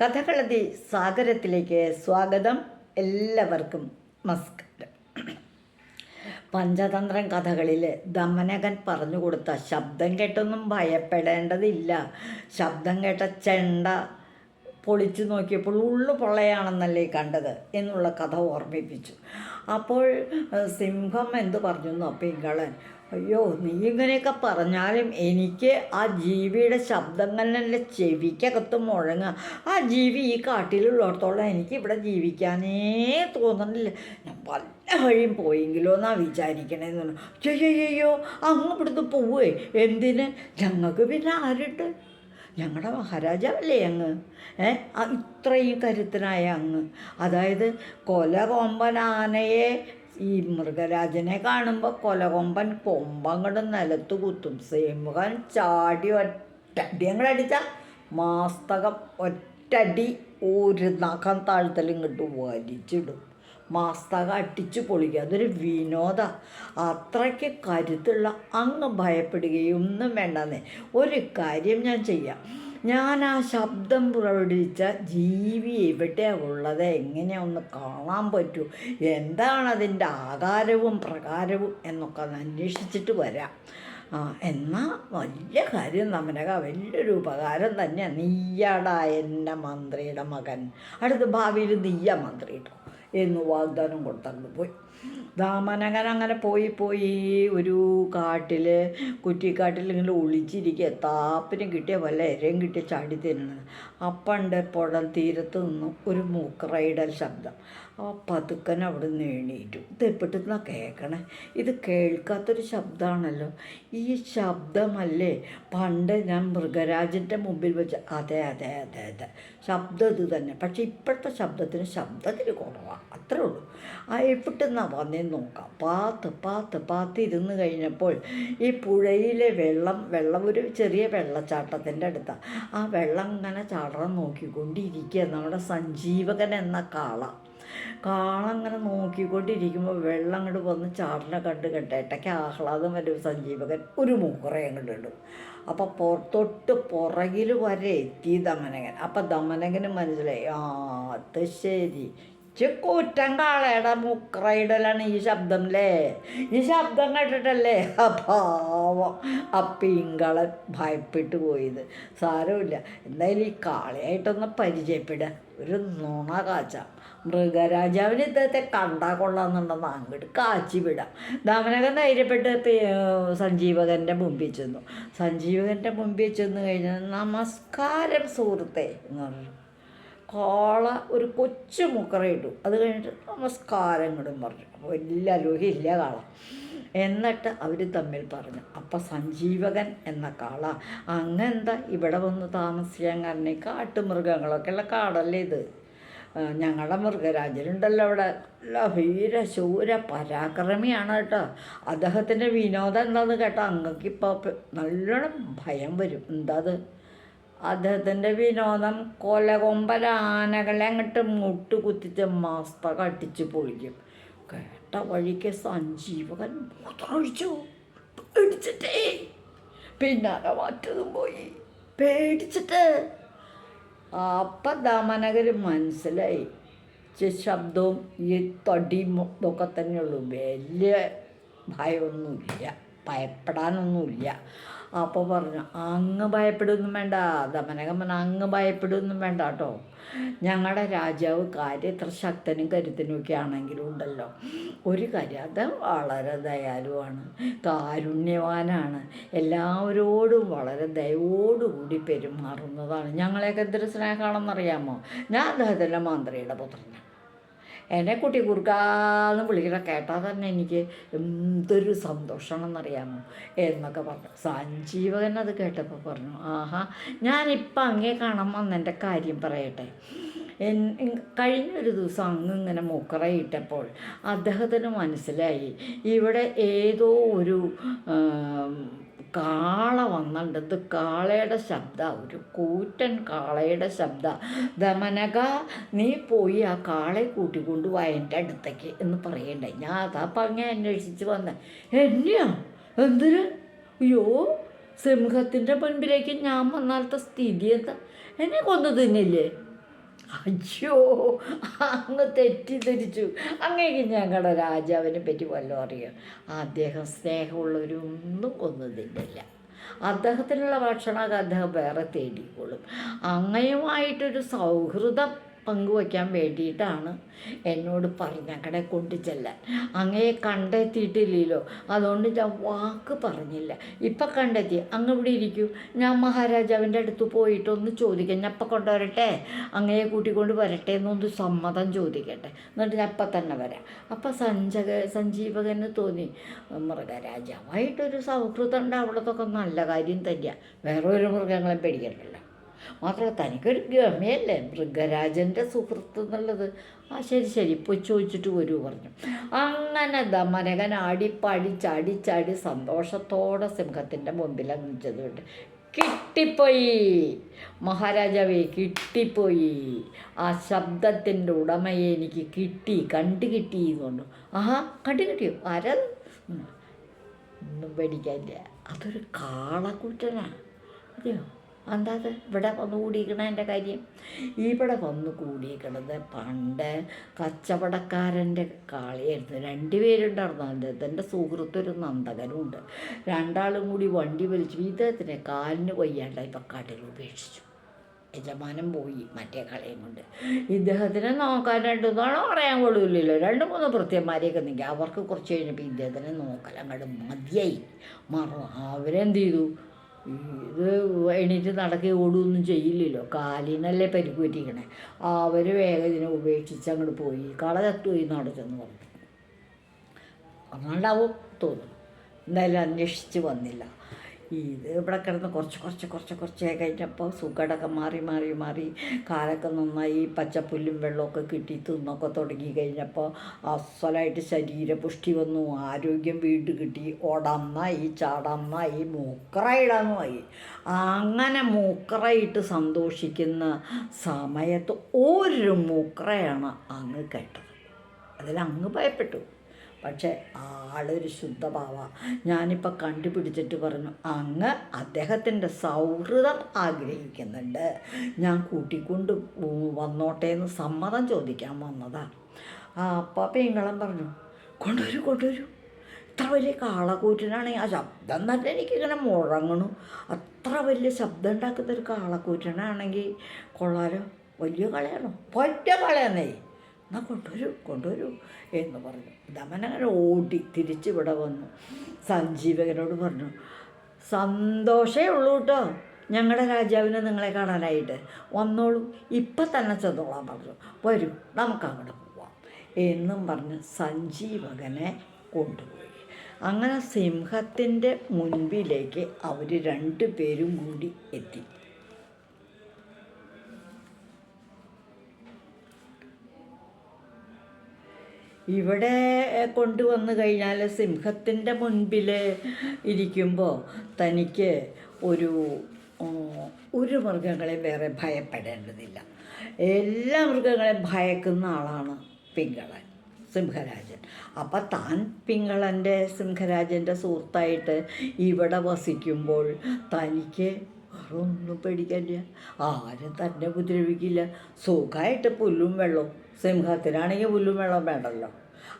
കഥകളതി സാഗരത്തിലേക്ക് സ്വാഗതം എല്ലാവർക്കും. നമസ്കാരം. പഞ്ചതന്ത്രം കഥകളിൽ ദമനകൻ പറഞ്ഞു കൊടുത്ത ശബ്ദം കേട്ടൊന്നും ഭയപ്പെടേണ്ടതില്ല. ശബ്ദം കേട്ട ചെണ്ട പൊളിച്ചു നോക്കിയപ്പോൾ ഉള്ളു പൊള്ളയാണെന്നല്ലേ കണ്ടത് എന്നുള്ള കഥ ഓർമ്മിപ്പിച്ചു. അപ്പോൾ സിംഹം എന്ത് പറഞ്ഞു എന്നോ പിങ്കളൻ. അയ്യോ നീ ഇങ്ങനെയൊക്കെ പറഞ്ഞാലും എനിക്ക് ആ ജീവിയുടെ ശബ്ദങ്ങളിലെ ചെവിക്കകത്ത് മുഴങ്ങുക. ആ ജീവി ഈ കാട്ടിലുള്ളിടത്തോളം എനിക്ക് ഇവിടെ ജീവിക്കാനേ തോന്നണില്ല ഞാൻ വല്ല വഴിയും പോയെങ്കിലോ എന്നാ വിചാരിക്കണേന്ന് പറഞ്ഞു. അയ്യോ അങ്ങ് ഇവിടുന്ന് പോവേ. എന്തിന്? ഞങ്ങൾക്ക് പിന്നെ ആരുണ്ട്? ഞങ്ങളുടെ മഹാരാജാവല്ലേ അങ്ങ്? ഏ? ഇത്രയും കരുത്തനായ അങ്ങ്. അതായത് കൊല കൊമ്പനാനയെ ഈ മൃഗരാജനെ കാണുമ്പോൾ കൊലകൊമ്പൻ കൊമ്പങ്ങട് നിലത്ത് കുത്തും. സേമുഖൻ ചാടി ഒറ്റടി അങ്ങോട്ട് അടിച്ച മാസ്തകം ഒറ്റടി ഒരു നഖം താഴ്ത്തലും ഇങ്ങോട്ട് വലിച്ചിടും. മാസ്തക അടിച്ചു പൊളിക്കുക. അതൊരു വിനോദ അത്രയ്ക്ക് കരുത്തുള്ള അങ്ങ് ഭയപ്പെടുകയൊന്നും വേണ്ടെന്നേ. ഒരു കാര്യം ഞാൻ ചെയ്യാം. ഞാൻ ആ ശബ്ദം പുറപ്പെടുവിച്ച ജീവി എവിടെയാണ് ഉള്ളത്? എങ്ങനെയാ ഒന്ന് കാണാൻ പറ്റൂ? എന്താണ് അതിന്റെ ആകാരവും പ്രകാരവും എന്നൊക്കെ ഒന്ന് അന്വേഷിച്ചിട്ട് വരാം. ആ എന്നാൽ വലിയ കാര്യം നമ്മനക വലിയൊരു ഉപകാരം തന്നെയാണ് നീയാടാ എന്റെ മന്ത്രിയുടെ മകൻ. അടുത്ത ഭാവിയിൽ നീയ മന്ത്രി കേട്ടോ എന്ന് വാഗ്ദാനം കൊടുത്തങ്ങ് പോയി. ദാമനകൻ അങ്ങനെ പോയി പോയി ഒരു കാട്ടിൽ കുറ്റിക്കാട്ടിൽ ഇങ്ങനെ ഒളിച്ചിരിക്കുക താപ്പിനും കിട്ടിയ വല്ല ഇരയും കിട്ടിയ ചാടി തിന്നണത് അപ്പണ്ട് പുഴ തീരത്ത് നിന്നും ഒരു മൂക്കറയിടൽ ശബ്ദം. ആ പതുക്കൻ അവിടെ നിന്ന് എണീറ്റു. ഇത് എപ്പിട്ടുന്ന കേൾക്കണേ ഇത് കേൾക്കാത്തൊരു ശബ്ദമാണല്ലോ ഈ ശബ്ദമല്ലേ പണ്ട് ഞാൻ മൃഗരാജന്റെ മുമ്പിൽ വെച്ച് അതെ അതെ അതെ അതെ. ശബ്ദം ഇത് തന്നെ. പക്ഷേ ഇപ്പോഴത്തെ ശബ്ദത്തിന് ശബ്ദത്തിന് കുറവാണ് അത്രേ ഉള്ളൂ. ആ എവിടുന്നാ വന്നേന്ന് നോക്കാം. പാത്ത് പാത്ത് പാത്ത് ഇരുന്ന് കഴിഞ്ഞപ്പോൾ ഈ പുഴയിലെ വെള്ളം വെള്ളം ഒരു ചെറിയ വെള്ളച്ചാട്ടത്തിന്റെ അടുത്താണ് ആ വെള്ളം ഇങ്ങനെ ചാടാൻ നോക്കിക്കൊണ്ടിരിക്കുക നമ്മുടെ സഞ്ജീവകൻ എന്ന കാള. കാള അങ്ങനെ നോക്കിക്കൊണ്ടിരിക്കുമ്പോൾ വെള്ളം അങ്ങോട്ട് വന്ന് ചാടിനെ കണ്ട് കെട്ടേട്ടയ്ക്ക് ആഹ്ലാദം വരും. സഞ്ജീവകൻ ഒരു അങ്ങോട്ട് ഇടും. അപ്പം പുറത്തൊട്ട് പുറകിൽ വരെ എത്തി ദമനകൻ. അപ്പം ദമനകന് മനസ്സിലായി ആ അത് ശരി. കൂറ്റൻ കാളയുടെ മുക്രയിടലാണ് ഈ ശബ്ദം അല്ലേ ഈ ശബ്ദം കേട്ടിട്ടല്ലേ? അഭാവം അപ്പിങ്കള ഭയപ്പെട്ടു പോയത്. സാരമില്ല. എന്തായാലും ഈ കാളയായിട്ടൊന്ന് പരിചയപ്പെടുക ഒരു നുണ കാച്ച. മൃഗരാജാവിന് ഇദ്ദേഹത്തെ കണ്ടാ കൊള്ളാമെന്നുണ്ടെന്ന് അങ്ങോട്ട് കാച്ചി വിടാം. ദമനകൻ ധൈര്യപ്പെട്ട് സഞ്ജീവകന്റെ മുമ്പിൽ ചെന്നു. സഞ്ജീവകന്റെ മുമ്പിൽ ചെന്ന് കഴിഞ്ഞാൽ നമസ്കാരം സുഹൃത്തെ എന്ന് പറഞ്ഞു. കാള ഒരു കൊച്ചു മുക്കറ ഇട്ടു. അത് കഴിഞ്ഞിട്ട് നമസ്കാരം ഇങ്ങോട്ടും പറഞ്ഞു. വലിയ ലോഹിയില്ല കാള. എന്നിട്ട് അവർ തമ്മിൽ പറഞ്ഞു. അപ്പം സഞ്ജീവകൻ എന്ന കാള അങ്ങെന്താ ഇവിടെ വന്ന് താമസിക്കാൻ കാരണം? കാട്ടുമൃഗങ്ങളൊക്കെയുള്ള കാടല്ലേ ഇത്? ഞങ്ങളുടെ മൃഗരാജനുണ്ടല്ലോ അവിടെ. നല്ല വീര ശൂര പരാക്രമിയാണ് കേട്ടോ. അദ്ദേഹത്തിന്റെ വിനോദം എന്താണെന്ന് കേട്ടോ? അങ്ങക്ക് ഇപ്പോൾ നല്ലോണം ഭയം വരും. എന്താ അത് അദ്ദേഹത്തിന്റെ വിനോദം കൊലകൊമ്പൻ ആനകളെ അങ്ങോട്ട് മുട്ട് കുത്തിച്ച് മാസ്ത കട്ടിച്ച് പൊളിക്കും. കേട്ട വഴിക്ക് സഞ്ജീവകൻ മൂത്രമൊഴിച്ചു. പേടിച്ചിട്ടേ. പിന്നാലെ മാറ്റതും പോയി. പേടിച്ചിട്ട്. അപ്പം ദമനകർ മനസ്സിലായി ശബ്ദവും ഈ തടിയും ഇതൊക്കെ തന്നെയുള്ളൂ. വലിയ ഭയമൊന്നുമില്ല. ഭയപ്പെടാനൊന്നുമില്ല. അപ്പോൾ പറഞ്ഞു അങ്ങ് ഭയപ്പെടുകയൊന്നും വേണ്ട. ദമനകമ്മൻ അങ്ങ് ഭയപ്പെടുകയൊന്നും വേണ്ട കേട്ടോ. ഞങ്ങളുടെ രാജാവ് കാര്യം എത്ര ശക്തനും കരുത്തനും ഒക്കെ ആണെങ്കിലും ഉണ്ടല്ലോ. ഒരു കാര്യം അത് വളരെ ദയാലുവാണ് കാരുണ്യവാനാണ്. എല്ലാവരോടും വളരെ ദയവോടുകൂടി പെരുമാറുന്നതാണ്. ഞങ്ങളെയൊക്കെ എന്തൊരു സ്നേഹമാണെന്നറിയാമോ? ഞാൻ അദ്ദേഹത്തിന്റെ മന്ത്രിയുടെ പുത്രനാണ് എന്നെ കുട്ടി കുറുക്കാന്ന് വിളിക്കണ കേട്ടാൽ തന്നെ എനിക്ക് എന്തൊരു സന്തോഷമാണെന്നറിയാമോ എന്നൊക്കെ പറഞ്ഞു. സഞ്ജീവകൻ അത് കേട്ടപ്പോൾ പറഞ്ഞു ആഹാ ഞാനിപ്പം അങ്ങേ കാണാൻ വന്നെന്റെ കാര്യം പറയട്ടെ. കഴിഞ്ഞൊരു ദിവസം അങ്ങ് ഇങ്ങനെ മുക്കറയിട്ടപ്പോൾ അദ്ദേഹത്തിന് മനസ്സിലായി. ഇവിടെ ഏതോ ഒരു കാള വന്നിട്ടുണ്ട് കാളയുടെ ശബ്ദ. ഒരു കൂറ്റൻ കാളയുടെ ശബ്ദ. ദമനക നീ പോയി ആ കാളയെ കൂട്ടിക്കൊണ്ട് വാ എന്റെ അടുത്തേക്ക് എന്ന് പറയണ്ടേ. ഞാൻ അതാ പങ്ങ അന്വേഷിച്ച് വന്നേ. എന്നെയാ? എന്തിന്? അയ്യോ സിംഹത്തിന്റെ മുൻപിലേക്ക് ഞാൻ വന്നാലത്തെ സ്ഥിതി എന്താ? എന്നെ കൊന്നു തിന്നില്ലേ? അയ്യോ അങ്ങ് തെറ്റിദ്ധരിച്ചു. അങ്ങേക്ക് ഞങ്ങളുടെ രാജാവിനെ പറ്റി വല്ലതും അറിയാം? അദ്ദേഹം സ്നേഹമുള്ളവരൊന്നും ഒന്നും അദ്ദേഹത്തിനുള്ള ഭക്ഷണമൊക്കെ അദ്ദേഹം വേറെ തേടിക്കോളും. അങ്ങയുമായിട്ടൊരു സൗഹൃദം പങ്കുവയ്ക്കാൻ വേണ്ടിയിട്ടാണ് എന്നോട് പറഞ്ഞങ്ങടെ കൊണ്ടു ചെല്ലാൻ. അങ്ങയെ കണ്ടെത്തിയിട്ടില്ലല്ലോ. അതുകൊണ്ട് ഞാൻ വാക്ക് പറഞ്ഞില്ല. ഇപ്പം കണ്ടെത്തി. അങ്ങ് ഇവിടെ ഇരിക്കൂ. ഞാൻ മഹാരാജാവിന്റെ അടുത്ത് പോയിട്ടൊന്ന് ചോദിക്കാം. ഞാൻ ഇപ്പം കൊണ്ടുവരട്ടെ? അങ്ങയെ കൂട്ടിക്കൊണ്ട് വരട്ടെ എന്നൊന്ന് സമ്മതം ചോദിക്കട്ടെ. എന്നിട്ട് ഞാൻ അപ്പം തന്നെ വരാം. അപ്പം സഞ്ചക സഞ്ജീവകന് തോന്നി മൃഗരാജാവായിട്ടൊരു സൗഹൃദം ഉണ്ടാവുള്ളതൊക്കെ നല്ല കാര്യം തന്നെയാണ് വേറെ ഒരു മൃഗങ്ങളെ പേടിക്കണ്ടല്ലോ. മാത്രമല്ല തനിക്കൊരു ഗമയല്ലേ? മൃഗരാജന്റെ സുഹൃത്ത് എന്നുള്ളത്. ആ ശരി ശരി. ഇപ്പോൾ ചോദിച്ചിട്ട് വരൂ പറഞ്ഞു. അങ്ങനെ ദമനകൻ അടിപ്പടിച്ചടിച്ചടി ചാടി ചാടി സന്തോഷത്തോടെ സിംഹത്തിന്റെ മുമ്പിൽ അങ്ങ് ചെന്നുകൊണ്ട് കിട്ടിപ്പോയി. മഹാരാജാവേ കിട്ടിപ്പോയി. ആ ശബ്ദത്തിന്റെ ഉടമയെ എനിക്ക് കിട്ടി കണ്ടു കിട്ടി എന്നുണ്ട് ആഹാ കണ്ടു കിട്ടിയോ? ആരാ ഉം. ഒന്നും പേടിക്കാനില്ല. അതൊരു കാളക്കൂറ്റനാണ് അതെയോ? എന്താ അത് ഇവിടെ വന്ന് കൂടിയിരിക്കണതിന്റെ കാര്യം. ഇവിടെ വന്ന് കൂടിയിരിക്കണത് പണ്ട് കച്ചവടക്കാരന്റെ കാളിയായിരുന്നു. രണ്ടുപേരുണ്ടായിരുന്നു എന്റെ സുഹൃത്തൊരു നന്ദകനുമുണ്ട് രണ്ടാളും കൂടി വണ്ടി വലിച്ചു വിധത്തിനെ കാലിന് വയ്യാണ്ടായി ഇപ്പം കടൽ ഉപേക്ഷിച്ചു. യജമാനം പോയി. മറ്റേ കളയും കൊണ്ട്. ഇദ്ദേഹത്തിനെ നോക്കാൻ രണ്ടു പറയാൻ കൊള്ളില്ലല്ലോ. രണ്ട് മൂന്ന് ഭൃത്യന്മാരെയൊക്കെ നിൽക്കുക അവർക്ക് കുറച്ച് കഴിഞ്ഞപ്പോൾ ഇദ്ദേഹത്തിനെ നോക്കലങ്ങോട്ട് മതിയായി. മറന്നു അവരെന്ത് ചെയ്തു? ഇത് എണീറ്റ് നടക്കി ഓടുകയൊന്നും ചെയ്യില്ലല്ലോ. കാലിനല്ലേ പരിക്ക് പറ്റിക്കണേ. അവർ വേഗം ഇതിനെ ഉപേക്ഷിച്ച് അങ്ങോട്ട് പോയി. കള ചത്തുപോയി നടച്ചെന്ന് പറഞ്ഞു ഉണ്ടാവും തോന്നുന്നു. എന്തായാലും അന്വേഷിച്ച് വന്നില്ല. ഇത് ഇവിടെ കിടന്ന് കുറച്ച് കുറച്ച് കുറച്ച് കുറച്ചേ കഴിഞ്ഞപ്പോൾ സുഖടൊക്കെ മാറി മാറി മാറി കാലൊക്കെ നന്നായി പച്ചപ്പുല്ലും വെള്ളമൊക്കെ കിട്ടി തിന്നൊക്കെ തുടങ്ങി കഴിഞ്ഞപ്പോൾ അസ്വലായിട്ട് ശരീരപുഷ്ടി വന്നു ആരോഗ്യം വീണ്ടും കിട്ടി ഓടാന്നായി ചാടാന്നായി മൂക്കറയിടാന്നുമായി അങ്ങനെ മൂക്കറയിട്ട് സന്തോഷിക്കുന്ന സമയത്ത് ഒരു മൂക്കറയാണ് അങ്ങ് കേട്ടത്. അതിൽ അങ്ങ് ഭയപ്പെട്ടു. പക്ഷേ ആളൊരു ശുദ്ധഭാവ. ഞാനിപ്പോൾ കണ്ടുപിടിച്ചിട്ട് പറഞ്ഞു അങ്ങ് അദ്ദേഹത്തിന്റെ സൗഹൃദം ആഗ്രഹിക്കുന്നുണ്ട്. ഞാൻ കൂട്ടിക്കൊണ്ട് വന്നോട്ടെ എന്ന് സമ്മതം ചോദിക്കാൻ വന്നതാ. ആ അപ്പം പിങ്കളം പറഞ്ഞു കൊണ്ടുവരൂ കൊണ്ടുവരൂ. ഇത്ര വലിയ കാളക്കൂറ്റനാണെങ്കിൽ ആ ശബ്ദം തന്നെ എനിക്കിങ്ങനെ മുഴങ്ങണു. അത്ര വലിയ ശബ്ദം ഉണ്ടാക്കുന്ന ഒരു കാളക്കൂറ്റനാണെങ്കിൽ കൊള്ളാലോ. വലിയ കളയാണോ? ഒറ്റ കളയാന്നേ. എന്നാ കൊണ്ടുവരൂ കൊണ്ടുവരൂ എന്ന് പറഞ്ഞു. ദമനങ്ങനെ ഓടി തിരിച്ചിവിടെ വന്നു. സഞ്ജീവകനോട് പറഞ്ഞു സന്തോഷമേ ഉള്ളൂ കേട്ടോ. ഞങ്ങളുടെ രാജാവിനെ നിങ്ങളെ കാണാനായിട്ട്. വന്നോളൂ. ഇപ്പം തന്നെ ചെന്നോളാൻ പറഞ്ഞു. വരൂ നമുക്ക് അങ്ങോട്ട് പോവാം എന്നും പറഞ്ഞ് സഞ്ജീവകനെ കൊണ്ടുപോയി. അങ്ങനെ സിംഹത്തിന്റെ മുൻപിലേക്ക് അവർ രണ്ടു പേരും കൂടി എത്തി. ഇവിടെ കൊണ്ടുവന്നു കഴിഞ്ഞാൽ സിംഹത്തിന്റെ മുൻപിൽ ഇരിക്കുമ്പോൾ തനിക്ക് ഒരു ഒരു മൃഗങ്ങളെ വേറെ ഭയപ്പെടേണ്ടതില്ല. എല്ലാ മൃഗങ്ങളെയും ഭയക്കുന്ന ആളാണ് പിങ്കളൻ സിംഹരാജൻ. അപ്പം താൻ പിങ്കളന്റെ സിംഹരാജന്റെ സുഹൃത്തായിട്ട് ഇവിടെ വസിക്കുമ്പോൾ തനിക്ക് വേറെ ഒന്നും പേടിക്കില്ല ആരും തന്നെ ഉപദ്രവിക്കില്ല. സുഖമായിട്ട് പുല്ലും വെള്ളവും. സിംഹത്തിനാണെങ്കിൽ പുല്ലും വെള്ളവും വേണ്ടല്ലോ.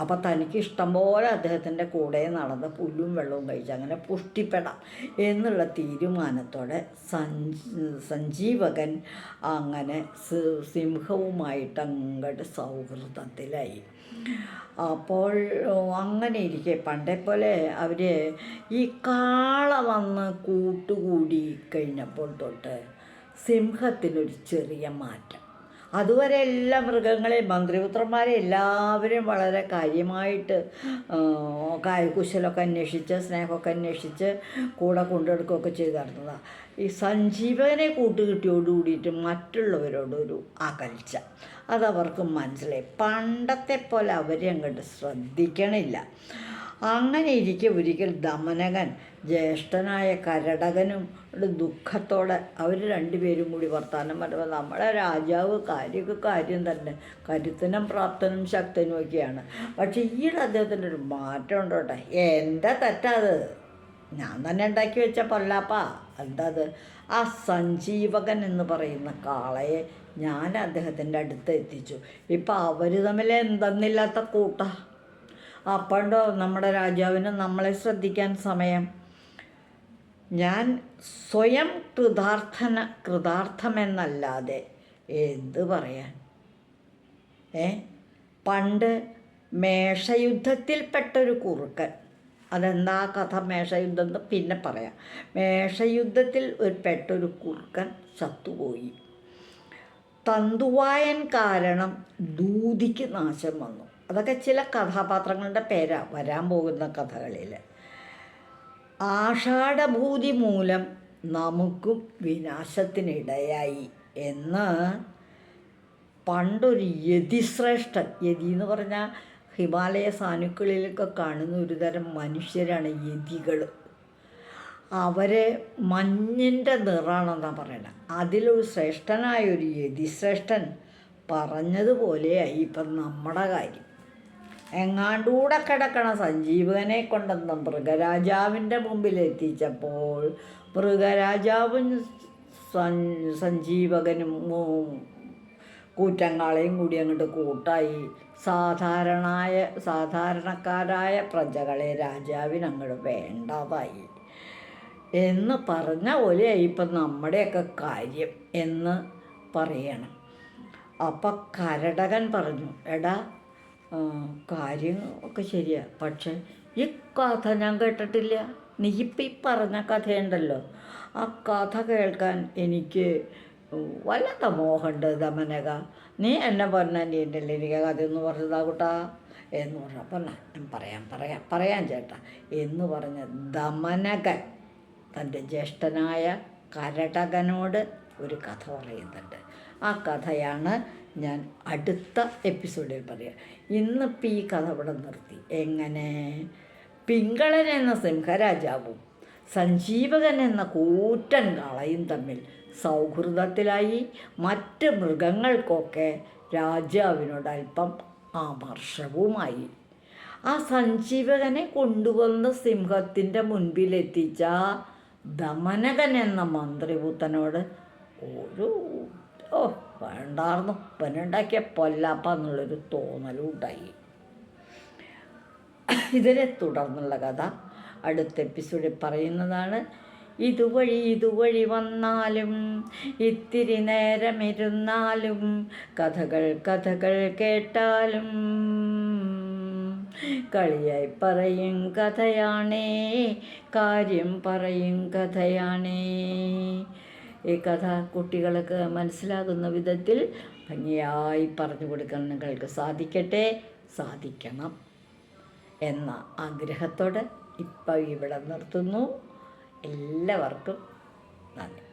അപ്പം തനിക്ക് ഇഷ്ടം പോലെ അദ്ദേഹത്തിന്റെ കൂടെ നടന്ന് പുല്ലും വെള്ളവും കഴിച്ച് അങ്ങനെ പുഷ്ടിപ്പെടാം എന്നുള്ള തീരുമാനത്തോടെ സഞ്ജ് സഞ്ജീവകൻ അങ്ങനെ സിംഹവുമായിട്ട് അങ്ങോട്ട് സൗഹൃദത്തിലായി. അപ്പോൾ അങ്ങനെ ഇരിക്കെ പണ്ടേ പോലെ അവർ ഈ കാള വന്ന് കൂട്ടുകൂടി കഴിഞ്ഞപ്പോൾ തൊട്ട് സിംഹത്തിനൊരു ചെറിയ മാറ്റം. അതുവരെ എല്ലാ മൃഗങ്ങളെയും മന്ത്രിപുത്രന്മാരെ എല്ലാവരും വളരെ കാര്യമായിട്ട് ആ, കാ- കുശലമൊക്കെ അന്വേഷിച്ച് സ്നേഹമൊക്കെ അന്വേഷിച്ച് കൂടെ കൊണ്ടെടുക്കുകയൊക്കെ ചെയ്തിരുന്നതാണ് ഈ സഞ്ജീവനെ കൂട്ടുകിട്ടിയോട് കൂടിയിട്ട് മറ്റുള്ളവരോടൊരു അകൽച്ച. അതവർക്ക് മനസ്സിലായി. പണ്ടത്തെ പോലെ അവരെ അങ്ങോട്ട് ശ്രദ്ധിക്കണില്ല. അങ്ങനെ ഇരിക്കെ ഒരിക്കൽ ദമനകൻ ജ്യേഷ്ഠനായ കരടകനും ദുഃഖത്തോടെ അവർ രണ്ടുപേരും കൂടി വർത്തമാനം പറയുമ്പോൾ നമ്മുടെ രാജാവ് കാര്യമൊക്കെ കാര്യം തന്നെ. കരുത്തനും പ്രാപ്തനും ശക്തനും ഒക്കെയാണ്. പക്ഷേ ഈയിടെ അദ്ദേഹത്തിന്റെ ഒരു മാറ്റം ഉണ്ടോട്ടെ? എന്റെ തെറ്റാത് ഞാൻ തന്നെ ഉണ്ടാക്കി വെച്ച പൊല്ലാപ്പാ. എന്താ അത് ആ സഞ്ജീവകൻ എന്ന് പറയുന്ന കാളയെ ഞാൻ അദ്ദേഹത്തിന്റെ അടുത്ത് എത്തിച്ചു. ഇപ്പം അവർ തമ്മിൽ എന്തെന്നില്ലാത്ത കൂട്ട. അപ്പണ്ടോ നമ്മുടെ രാജാവിന് നമ്മളെ ശ്രദ്ധിക്കാൻ സമയം? ഞാൻ സ്വയം കൃതാർത്ഥന കൃതാർത്ഥമെന്നല്ലാതെ എന്ത് പറയാൻ? ഏ? പണ്ട് മേഷയുദ്ധത്തിൽപ്പെട്ടൊരു കുറുക്കൻ അതെന്താ കഥ? മേഷയുദ്ധം എന്ന് പിന്നെ പറയാം. മേഷയുദ്ധത്തിൽ ഒരു പെട്ടൊരു കുറുക്കൻ ചത്തുപോയി. തന്തുവായൻ കാരണം ദൂതിക്ക് നാശം വന്നു. അതൊക്കെ ചില കഥാപാത്രങ്ങളുടെ പേരാ വരാൻ പോകുന്ന കഥകളിൽ. ആഷാഢഭൂതി മൂലം നമുക്കും വിനാശത്തിനിടയായി എന്ന് പണ്ടൊരു യതിശ്രേഷ്ഠൻ യതി എന്ന് പറഞ്ഞാൽ ഹിമാലയ സാനുക്കളിലൊക്കെ കാണുന്ന ഒരുതരം മനുഷ്യരാണ് യതികൾ. അവരെ മഞ്ഞിന്റെ നിറാണെന്നാണ് പറയുന്നത് അതിലൊരു ശ്രേഷ്ഠനായ ഒരു യതിശ്രേഷ്ഠൻ പറഞ്ഞതുപോലെയായി ഇപ്പം നമ്മുടെ കാര്യം. എങ്ങാണ്ടൂടെ കിടക്കണ സഞ്ജീവനെ കൊണ്ടെന്ന് മൃഗരാജാവിന്റെ മുമ്പിൽ എത്തിച്ചപ്പോൾ മൃഗരാജാവും സഞ്ജീവകനും കൂറ്റങ്കാളയും കൂടി അങ്ങോട്ട് കൂട്ടായി. സാധാരണായ സാധാരണക്കാരായ പ്രജകളെ രാജാവിന് അങ്ങോട്ട് വേണ്ടതായി. എന്ന് പറഞ്ഞ പോലെയായി ഇപ്പം നമ്മുടെയൊക്കെ കാര്യം എന്ന് പറയണം. അപ്പം കരടകൻ പറഞ്ഞു എടാ കാര്യം ഒക്കെ ശരിയാണ് പക്ഷേ ഈ കഥ ഞാൻ കേട്ടിട്ടില്ല. നീ ഇപ്പം ഈ പറഞ്ഞ കഥയുണ്ടല്ലോ. ആ കഥ കേൾക്കാൻ എനിക്ക് വല്ലാത്ത മോഹമുണ്ട് ദമനക. നീ എന്നെ പറഞ്ഞ നീ എന്റെ എനിക്ക് കഥ എന്ന് പറഞ്ഞതാ കൂട്ടാ. എന്ന് പറഞ്ഞു അപ്പം ഞാൻ പറയാം പറയാം പറയാം ചേട്ടാ. എന്ന് പറഞ്ഞ ദമനകൻ തന്റെ ജ്യേഷ്ഠനായ കരടകനോട് ഒരു കഥ പറയുന്നുണ്ട്. ആ കഥയാണ് ഞാൻ അടുത്ത എപ്പിസോഡിൽ പറയാം. ഇന്നിപ്പോൾ ഈ കഥ ഇവിടെ നിർത്തി. എങ്ങനെ? പിങ്കളൻ എന്ന സിംഹരാജാവും സഞ്ജീവകൻ എന്ന കൂറ്റൻ കാളയും തമ്മിൽ സൗഹൃദത്തിലായി മറ്റ് മൃഗങ്ങൾക്കൊക്കെ രാജാവിനോട് അല്പം ആമർഷവുമായി ആ സഞ്ജീവകനെ കൊണ്ടുവന്ന് സിംഹത്തിന്റെ മുൻപിലെത്തിച്ച ദമനകൻ എന്ന മന്ത്രിപുത്തനോട് ഒരു ഓ വേണ്ടായിരുന്നു പനുണ്ടാക്കിയ പൊല്ലാപ്പ എന്നുള്ളൊരു തോന്നലും ഉണ്ടായി ഇതിനെ തുടർന്നുള്ള കഥ അടുത്ത എപ്പിസോഡിൽ പറയുന്നതാണ്. ഇതുവഴി ഇതുവഴി വന്നാലും ഇത്തിരി നേരമിരുന്നാലും കഥകൾ കഥകൾ കേട്ടാലും കളിയായി പറയും കഥയാണേ കാര്യം പറയും കഥയാണേ. ഈ കഥ കുട്ടികൾക്ക് മനസ്സിലാകുന്ന വിധത്തിൽ ഭംഗിയായി പറഞ്ഞു കൊടുക്കാൻ നിങ്ങൾക്ക് സാധിക്കട്ടെ? സാധിക്കണം. എന്ന ആഗ്രഹത്തോടെ ഇപ്പം ഇവിടെ നിർത്തുന്നു. എല്ലാവർക്കും നന്ദി.